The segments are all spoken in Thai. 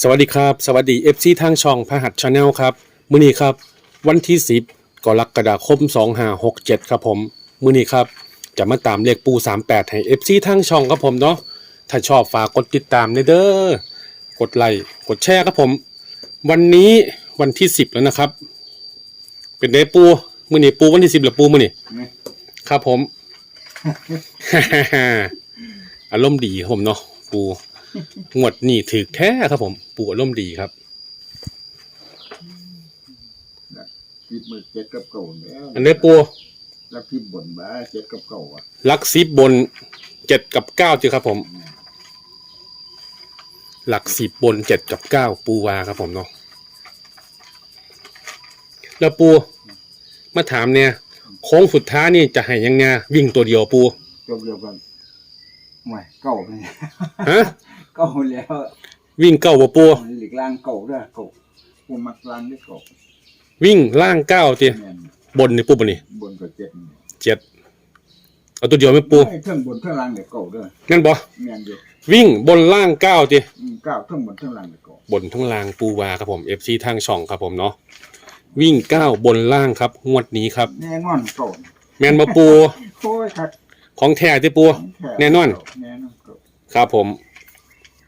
สวัสดีครับ สวัสดี FC ทางช่องพหัสชาแนลครับมื้อนี้ครับ วันที่ 10กรกฎาคม2567 ครับผมมื้อนี้ครับ จะมาตามเลขปู 38 ให้ FC ทางช่องครับผมเนาะถ้าชอบฝากกดติดตามเด้อกดไลค์กดแชร์ครับผม วันนี้วันที่ 10 แล้วนะครับ เป็นเดปูมื้อนี้ปูวันที่ 10หรือปูมื้อนี้นี่ครับผม อารมณ์ดีผมเนาะปู งวดนี่ถือแท้ครับผม ปูอารมณ์ดีครับคิดมือเจ็ดกับเก่าแล้วอันนี้ปูแล้วคิดบ่นบ้าเจ็ดกับเก่าอะลักซิบบนเจ็ดกับเก้าจีครับผม หลักสิบบนเจ็ดกับเก้าปูวาครับผมเนาะแล้วปูมาถามเนี่ยโค้งสุดท้ายนี่จะให้ยังไงวิ่งตัวเดียวปูจบเดียวกัน ไม่เก่าเลยฮะเก่าแล้ววิ่งเก้าบ่ปูมันหลีกล่างเก่าด้วยเก่าปูมักล่างด้วยเก่าวิ่งล่างเก้าจีแม่นบนนี่ปูปะนี่บนกับเจ็ดนี่เจ็ดเอาตัวเดียวไหม่ปูไม่เท่งบนเท่งล่างเดี๋ยวเก่าด้วยงั้นบ่แม่นอยู่วิ่งบนล่างเก้าจีอืมเก้าเท่งบนเท่งล่างเดี๋ยวเก่าบนทั้งล่างปูวาครับผม FC ทางช่องครับผมเนาะวิ่งเก้าบนล่างครับงวดนี้ครับ แน่นอนเก่าแมนมาปู โอ้ยครับ ของแท้ที่ปูแน่นอน แน่นอนเก่าครับผม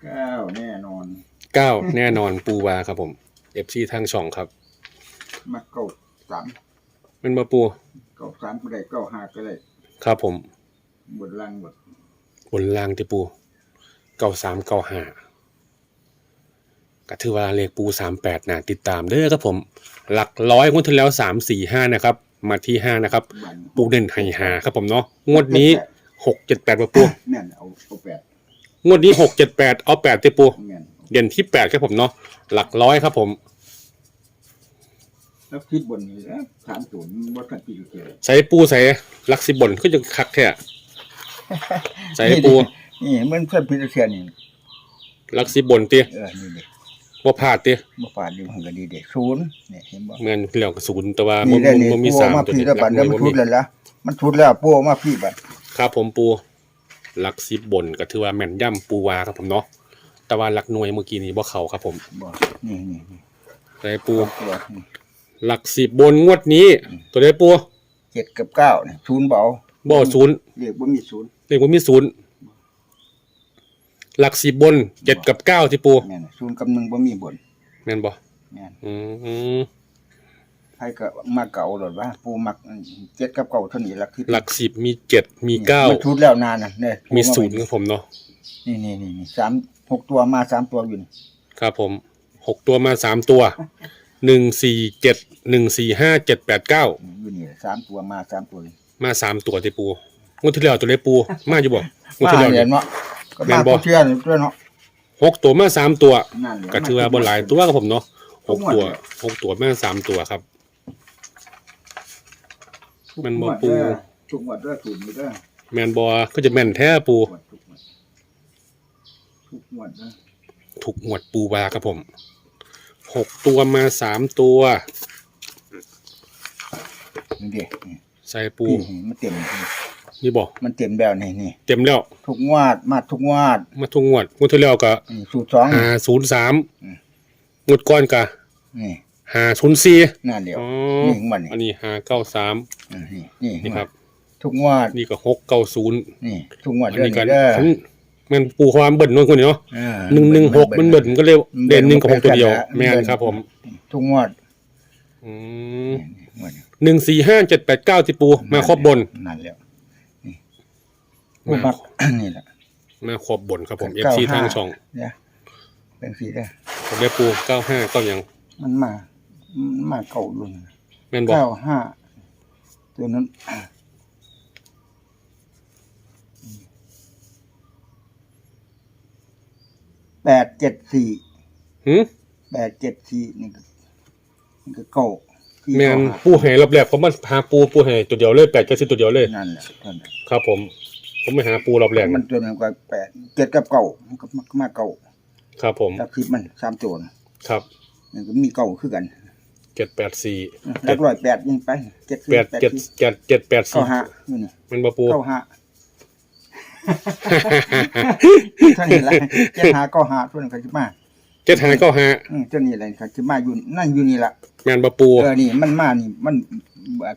เก้าแน่นอนเก้าแน่นอนปูวาครับผม FC ทางช่องครับมักเก่าสามแมันมาปูเก่าสามก็ได้เก่าห้าก็ได้ครับผมบนล่างบนบนล่างที่ปูเก้าสามเก้าห้าก็ถือว่าเลขปูสามแปดนะติดตามเด้อครับผม หลักร้อยงวดที่แล้วสามสี่ห้านะครับ มาที่ห้านะครับบันปูเด่นไฮหาครับผมเนาะงวดนี้หกเจ็ดแปดมาปูแม่นเอาเอาแปดงวดนี้หกเจ็ดแปดเอาแปดที่ปู แม่นเด่นที่แปดครับผมเนาะหลักร้อยครับผม แล้วคิดบนนี้แล้วถามศูนย์วัดกันปีอยู่เกี่ยวใส่ปูใส่หลักสิบบนก็จะคักแท้ใส่ปูนี่มันเพื่อนพิเศษนี่หลักสิบบนเตี้ยเออนี่เด็ กว่าพลาดเตี้ยมาฝาดดูหันกันดีเด็กศูนย์เนี่ยเห็นบ่เงินเหลือศูนย์แต่ว่านี่มันได้นี่มันมีปูสามมาตัวพี่นี้แล้วหลับักดหแล้น่ววยมันบ่ชุมีดแล้วละมันชุดแล้วปูมาพี่บัดครับผมปูหลักสิบบนก็ถือว่าแม่นย่ำปูวาครับผมเนาะแต่ว่าหลักหน่วยเมื่อกี้นี้บ่เข้าครับผมบ่นี่นี่นี่ใส่ปูตัวนี่หลักสิบบนงวดนี้ ตัวใดปูเจ็ดกับเก้าเนี่ยศูนย์เบาบ่ศูนย์เรียกว่ามีศูนย์เรียกว่ามีศูนย์ หลักสิบบนเจ็ดกับเก้าที่ปูแม่นศูนย์กับหนึ่งบ่มีบนแม่นบ่แม่นอืมใครก็มาเก่าหรอว่า ปูมักเจ็ดกับเก้าเท่านี้ละคือหลักสิบมีเจ็ดมีเก้ามันชุดแล้วนานน่ะเนี่ยมีศูนย์ครับผมเนาะนี่นี่นี่นี่สามหกตัวมาสามตัวอยู่นี่ครับผมหกตัวมาสามตัวหนึ่งสี่เจ็ดหนึ่งสี่ห้าเจ็ดแปดเก้าอยู่นี่สามตัวมาสามตัวเลยมาสามตัวที่ปูงวดที่แล้วตัวเลขปู มาอยู่บ่งวดมาที่แล้วเหรีเนี่ยยญเนาะ ก็แม่มานบ่ ผู้เชื่อนี่ด้วยเนาะหกตัวมาสามตัว นั่นแหละ ก็ถือว่าบนหลายตัวครับผมเนาะหกตัวหกตัวมาสามตัวครับ มันบ่ปู ทุกหมวดด้วยถูกหมดด้วยแมนบอก็จะแม่นแท้ปูหมวดทุกหมวดทุกหมวดด้วยถูกหมวดปูวาครับผมหกตัวมาสามตัว นี่เด็กใส่ปู นี่มันเต็ม นี่บอกมันเต็มแบบนี่นี่เต็มแล้ว ทุกงวดมาทุกงวดมาทุกงวดงวดที่แล้วก็นี่สูตรสองหาศูนย์สามอืมงวดก้อนก็นี่หาศูนย์สี่นั่นเดียวอ๋อนี่ของมันนี่อันนี้หาเก้าสามอืมนี่นี่นี่ครับ ทุกงวดนี่ก็หกเก้าศูนย์นี่ทุกงวดอันเดือนนี้ก็นี้เด้อทั้งมันปูความเบิ่นนู่นคนนี้เนาะอ่าหนึ่งหนึ่งหกมันเบิ่นก็เร็วมันเบิ่นเด่นหนึ่งกับหกตัวเดียวมันเบิ่นแม่นครับผมทุกงวดอืมนี่งวดนี้หนึ่งสี่ห้าเจ็ดแปดเก้าที่ปูมาครบบน นั่นแล้วนี่ มามัก นี่แหละ มาครบบนครับผมเอฟเก้าซีห้าทางช่องเนี่ยเป็นสีได้อผมได้ปูเก้าห้าก็ยังมันมามันมาเก่าลุนแม่นบอกเก้าห้าตัวนั้นแปดเจ็ดสี่หืมแปดเจ็ดสี่นี่ก็นี่ก็เก่าที่แม่นเก้าห้าปูแห่รอบแรกผมมาหาปูปูแห่ตัวเดียวเลยแปดเจ็ดสิบตัวเดียวเลย นั่นแหละนั่นแหละ ครับผม ผมไม่หาปูรอบแรกมันตัวนั้นก็แปดเจ็ดกับเก่ามันก็มาเก่าครับผมแล้วคลิปมันสามตัวนะครับนี่ก็มีเก่าคือกันเจ็ดแปดสี่หลักร้อยแปดยิงไปเจ็ดสี่แปดเจ็ดสี่เจ็ดเจ็ดแปดเก้าสี่ห้าอยู่นี่มันบ่ปู เก้าห้าท่านเห็นแล้วเจ็ดห้าเก้าห้าตัวนั้นก็จะมาเจ็ดหาเก้าหาอืมเจ้านี่แหละครับจะมาอยู่นั่นอยู่นี่ละแมนบาปูเออนี่มันมานี่มัน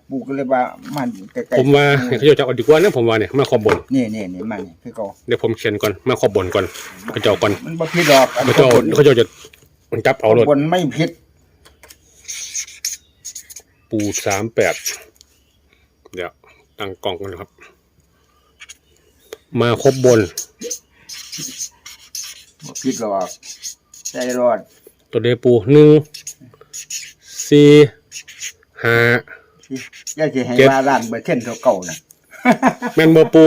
ปูก็เลยว่ามันใกล้ๆผมว่าให้เขาเจ้าจะเอาดีกว่าเนี่ยผมว่าเนี่ยมาขอบบนนี่นี่นี่มันนี่คือเขาเดี๋ยวผมเขียนก่อนมาขอบบนก่อนเขาเจ้าก่อนมันบ่ผิดดอกอันเขาเจ้าบนเขาเจ้าจะมันจับเอารถบนไม่ผิดปูสามแปดเดี๋ยวตั้งกล่องกันนะครับ มาครบบนบ่ผิดหรอกใจรอดตัวเดปูหนึ่งสี่ห้า อย่าสิให้เจ็ดว่าร้านเบอร์เทนเท่าเก่าน่ะแมนบาปู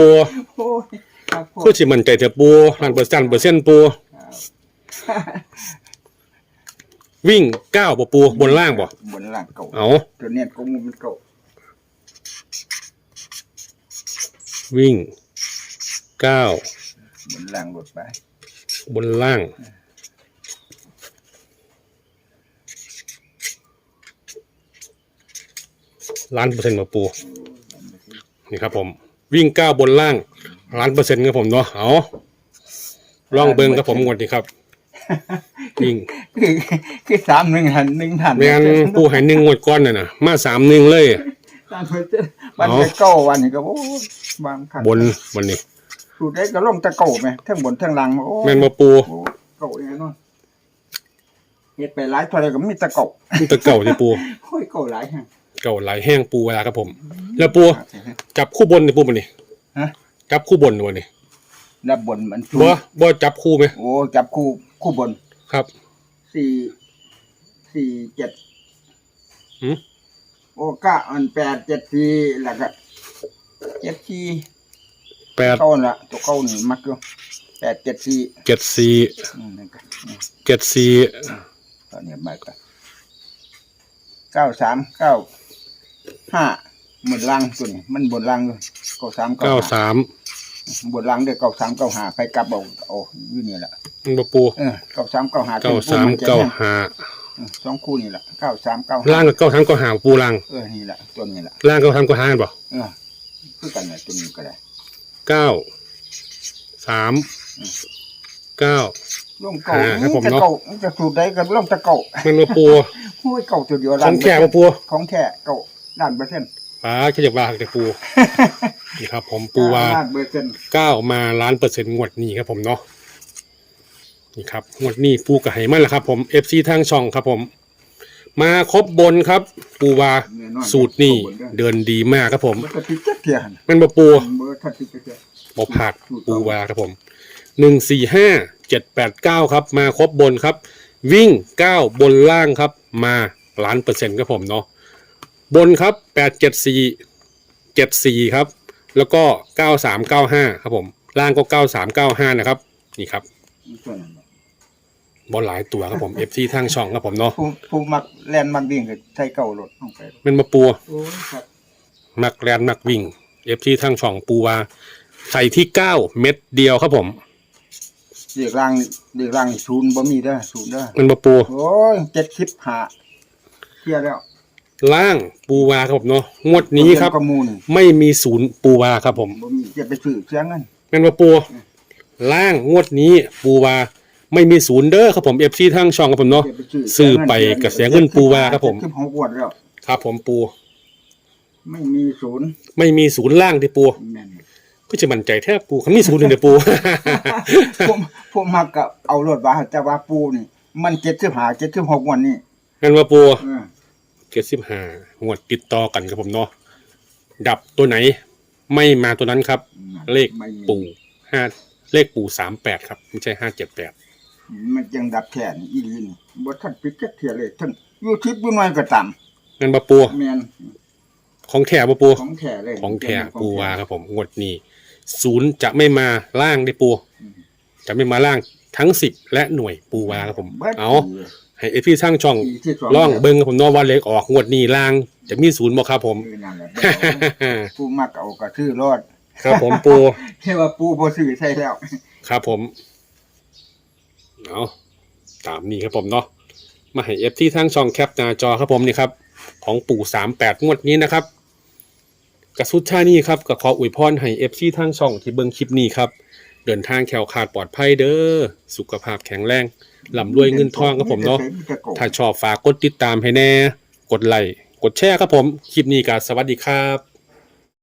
โอ้ยครับผมคือสิมันใจเถอะปูล้านเปอร์เซ็นต์เปอร์เซ็นต์ปูวิ่งเก้าบ่ปูบนล่างบ่บนล่างเก่าเอาตัวเนี้ยก็มูมันเก่าวิ่งเก้าบนล่างรถไปบนล่าง ล้านเปอร์เซ็นต์มาปูนี่ครับผมวิ่งเก้าบนล่างล้านเปอร์เซ็นต์ครับผมเนาะเอาลองเบิ้งครับผมงวดนี้ครับวิ่งคือคือสามหนึ่งหันหนึ่งหันไม่งั้นปูใหายหนึ่งงวดก้อนน่ะนะมาสามหนึ่งเลยสามเปอร์เซ็นต์วันไปเก้าวันนี้ก็โอ้ยบางครั้งบนวันนี้สูตรได้ก็ลงแตะเก่าไหมทั้งบนทั้งล่างโอ้ยแม่นมาปูโอ้ยเก่าอย่างนั้นเนาะเฮ็ดไปหลายเท่าไรก็มีแตะเก่ามันแตะเก่าที่ปูโอ้ยเก่าหลายฮะ เก่าหลายแห้งปูเวลาครับผม แล้วปูจับคู่บนนี่ปูมันนี่ฮะจับคู่บนวันนี้แล้วบนมันสูงบ่บ่จับคู่ไหมโอ้จับคู่คู่บนครับสี่สี่เจ็ดหืมโอ้เก้าอันแปดเจ็ดสี่แล้วก็เจ็ดสี่แปดเข้าน่ะตัวเข้านี่มักอยู่แปดเจ็ดสี่เจ็ดสี่อืมนั่นก็อืมเจ็ดสี่ตอนนี้มาก็เก้าสามเก้า ห้าหมดล่างตัวนี้มันบนล่างอยู่เก้าสามเก้าเก้าห้าสามบนล่างเด้อเก้าสามเก้าห้าไปกลับเอาโอ้อยู่นี่แหละมันบ่ปูเออเก้าสามเก้าห้าเก้าสามเก้าห้าสองคู่นี่แหละเก้าสามเก้าล่างกับเก้าทำก็หาปูล่างเออนี่แหละตัวนี้แหละล่างเก้าทำก็หาบ่เออคือกันเลยตัวนี้ก็ได้เก้าสามเก้าลงเก่าอ่าครับผมจะเนาะเก่าจะสูตรใดก็ลงแตะเก่ามันบ่ปูโอ้ยเก่าตัวเดียวของแค่บ่ปูของแท้เก่า ล้านเปอร์เซ็นต์ป้าแค่อยากว่าแต่ปูนี่ครับ ผมปูว่าล้านเปอร์เซ็นต์เก้ามาล้านเปอร์เซ็นต์งวดนี้ครับผมเนาะนี่ครับงวดนี้ปูกับไหมันแหละครับ ผมเอฟซีทางช่องครับผม มาครบบนครับ ปูว่าแน่นอนสูตรนี่เดินดีมากครับผมมันก็ติดจักเทียนแมันบ่ปูเบอร์ทัดติดจักเทียนบ่ผาดปูว่าครับผมหนึ่งสี่ห้าเจ็ดแปดเก้าครับ มาครบบนครับ วิ่งเก้าบนล่างครับ มาล้านเปอร์เซ็นต์ครับผมเนาะ บนครับแปดเจ็ดสี่เจ็ดสี่ครับ แล้วก็เก้าสามเก้าห้าครับผม ล่างก็เก้าสามเก้าห้านะครับ นี่ครับส่วนนั้นบอลหลายตัวครับผม FC ทางช่องครับผมเนาะผู้ผู้มักแล่นมักวิ่งก็ใช้เก่ารถลงไปเป็นมาปัวโอ้ยครับมักแรนมักวิ่ง FC ทางช่องปูว่าใส่ที่9เม็ดเดียวครับผมเด็กล่างเด็กล่างนี่ศูนย์บ่มีเด้อศูนย์เด้อมันมาปัวโอ้ยเจ็ดสิบห้าเทียแล้ว ล่างปูวาครับผมเนาะงวดนี้ครับเก็มูลไม่มีศูนย์ปูวาครับผมบ่มีจะไปซื้อเสียเงินเป็นมาปัวล่างงวดนี้ปูวาไม่มีศูนย์เด้อครับผม FC ทางช่องครับผมเนาะจะไปซื้อซื้อไปกับเสียเงินปูวาครับผมเจ็ดสิหกวดแล้ว ครับผมปู ไม่มีศูนย์ไม่มีศูนย์ล่างที่ปู แม่นก็จะมั่นใจแทบปูเขามีศูนย์หนึ่งเดียวปู ผมผมมักกับเอารถว่าแต่ว่าปูนี่ มันเจ็ดสิบห้าเจ็ดสิบหกวันนี่งั้นว่าปู เออ เจ็ดสิบห้างวดติดต่อกันครับผมเนาะดับตัวไหนไม่มาตัวนั้นครับ เลขไม่มีปู่ห้าเลขปู่สามแปดครับ ไม่ใช่ห้าเจ็ดแปดมันยังดับแขนอีหลีนี่บ่ทันปิดจักเทียเลยทั้งอยู่ทิพย์อยู่น้อยก็ต่ำงั้นบาปูแม่นของแถบาปูของแท้เลยของแถปูวาครับผมงวดนี้ศูนย์จะไม่มาล่างได้ปู จะไม่มาล่างทั้งสิบและหน่วยปูวาครับผมบิดเอาปี ให้เอพี่ช่างช่องปีที่สล่องเบิ้งครับผมเนอว่าเล็กออกงวดนี้ล่าง จะมีศูนย์บ่ครับผมเออนั่นแหละปูมักเอาก็ซื้อรอดครับผมปูแค่ว่าปูบ่ซื้อใช่แล้วครับผมเอาตามนี้ครับผมเนาะมาให้เอฟที่ทั้งช่องแคปหน้าจอครับผมนี่ครับ ของปู่สามแปดงวดนี้นะครับกระสุดท่านี้ครับก็ขออวยพรให้เอฟซีทั้งช่องที่เบิ่งคลิปนี้ครับ เดินทางแคล้วคลาดปลอดภัยเด้อ สุขภาพแข็งแรงลำรวยเงินทองครับผมเนาะ ถ้าชอบฝากกดติดตามให้แน่ กดไลค์ กดแชร์ครับผม คลิปนี้ก็สวัสดีครับ